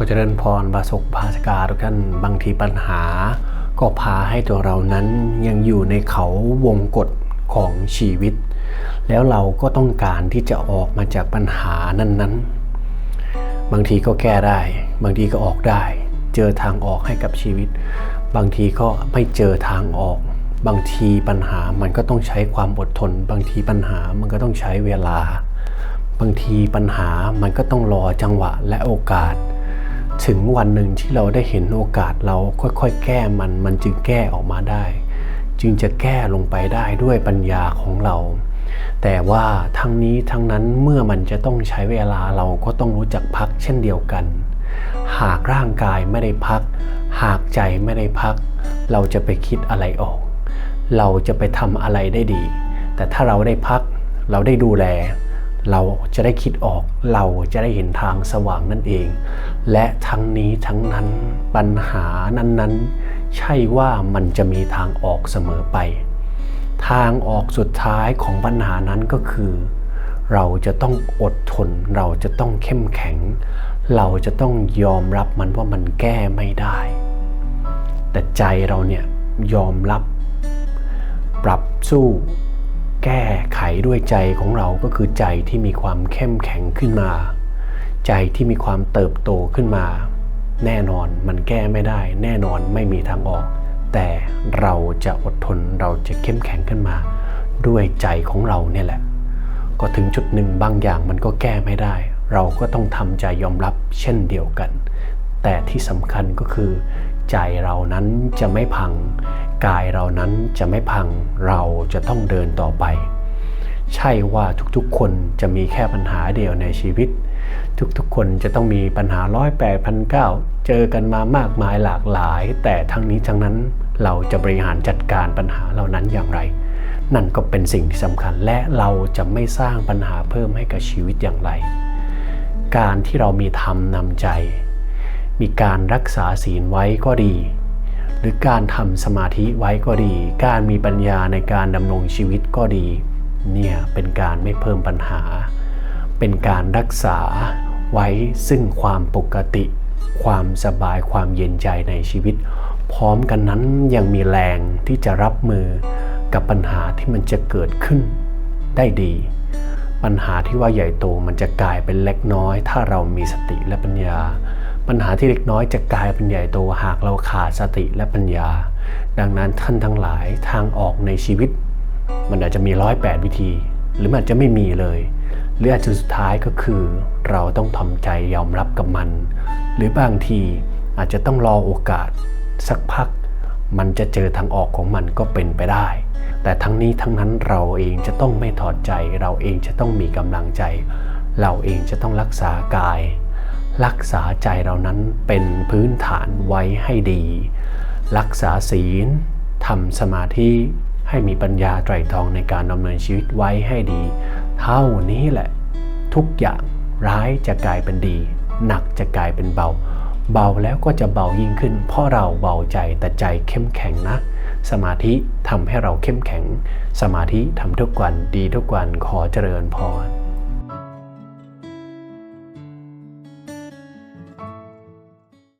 ก็จเจริญพรบาสกภาสกาทุกท่านบางทีปัญหา ก็พาให้ตัวเรานั้นยังอยู่ในเขาวงกฏของชีวิต แล้วเราก็ต้องการที่จะออกมาจากปัญหานั้นๆ บางทีก็แก้ได้ บางทีก็ออกได้ เจอทางออกให้กับชีวิต บางทีก็ไม่เจอทางออก บางทีปัญหามันก็ต้องใช้ความอดทน บางทีปัญหามันก็ต้องใช้เวลา บางทีปัญหามันก็ต้องรอจังหวะและโอกาส ถึงวันหนึ่งที่เราได้เห็นโอกาสเราค่อยๆ แก้มัน มันจึงแก้ออกมาได้ จึงจะแก้ลงไปได้ด้วยปัญญาของเรา แต่ว่าทั้งนี้ทั้งนั้นเมื่อมันจะต้องใช้เวลาเราก็ต้องรู้จักพักเช่นเดียวกัน หากร่างกายไม่ได้พัก หากใจไม่ได้พัก เราจะไปคิดอะไรออก เราจะไปทำอะไรได้ดี แต่ถ้าเราได้พัก เราได้ดูแล เราจะได้คิดออกเราจะได้เห็นทางสว่างนั่นเอง และทั้งนี้ทั้งนั้นปัญหานั้นๆ ใช่ว่ามันจะมีทางออกเสมอไป ทางออกสุดท้ายของปัญหานั้นก็คือ เราจะต้องอดทน เราจะต้องเข้มแข็ง เราจะต้องยอมรับมันว่ามันแก้ไม่ได้ แต่ใจเราเนี่ยยอมรับ ปรับสู้ แก้ไขด้วยใจของเราก็คือใจที่มีความเข้มแข็งขึ้นมา ใจที่มีความเติบโตขึ้นมา แน่นอนมันแก้ไม่ได้ แน่นอนไม่มีทางออก แต่เราจะอดทนเราจะเข้มแข็งขึ้นมา ด้วยใจของเราเนี่ยแหละ ก็ถึงจุดหนึ่งบางอย่างมันก็แก้ไม่ได้ เราก็ต้องทำใจยอมรับเช่นเดียวกัน แต่ที่สำคัญก็คือ ใจเรานั้นจะไม่พัง กายเรานั้นจะไม่พัง เราจะต้องเดินต่อไป ใช่ว่าทุกๆ คนจะมีแค่ปัญหาเดียวในชีวิต ทุกๆ คนจะต้องมีปัญหาร้อยแปดพันเก้าเจอกันมามากมายหลากหลาย แต่ทั้งนี้ทั้งนั้นเราจะบริหารจัดการปัญหาเหล่านั้นอย่างไร นั่นก็เป็นสิ่งที่สำคัญและเราจะไม่สร้างปัญหาเพิ่มให้กับชีวิตอย่างไร การที่เรามีธรรมนำใจ มีการรักษาศีลไว้ก็ดี หรือการทำสมาธิไว้ก็ดี การมีปัญญาในการดำรงชีวิตก็ดี เนี่ยเป็นการไม่เพิ่มปัญหา เป็นการรักษาไว้ซึ่งความปกติ ความสบายความเย็นใจในชีวิต พร้อมกันนั้นยังมีแรงที่จะรับมือกับปัญหาที่มันจะเกิดขึ้นได้ดี ปัญหาที่ว่าใหญ่โตมันจะกลายเป็นเล็กน้อย ถ้าเรามีสติและปัญญา ปัญหาที่เล็กน้อยจะกลายเป็นใหญ่โตหากเราขาดสติและปัญญา ดังนั้นท่านทั้งหลายทางออกในชีวิต มันอาจจะมีร้อยแปดวิธี หรือมันอาจจะไม่มีเลย หรืออาจจะสุดท้ายก็คือ เราต้องทำใจยอมรับกับมัน หรือบางทีอาจจะต้องรอโอกาส สักพัก มันจะเจอทางออกของมันก็เป็นไปได้ แต่ทั้งนี้ทั้งนั้นเราเองจะต้องไม่ถอดใจ เราเองจะต้องมีกำลังใจ เราเองจะต้องรักษากาย รักษาใจเรานั้นเป็นพื้นฐานไว้ให้ดี รักษาศีลทำสมาธิให้มีปัญญาไตรตรองในการดำเนินชีวิตไว้ให้ดี เท่านี้แหละ ทุกอย่างร้ายจะกลายเป็นดี หนักจะกลายเป็นเบา เบาแล้วก็จะเบายิ่งขึ้น เพราะเราเบาใจแต่ใจเข้มแข็งนะ สมาธิทำให้เราเข้มแข็ง สมาธิทำทุกวันดีทุกวันขอเจริญพร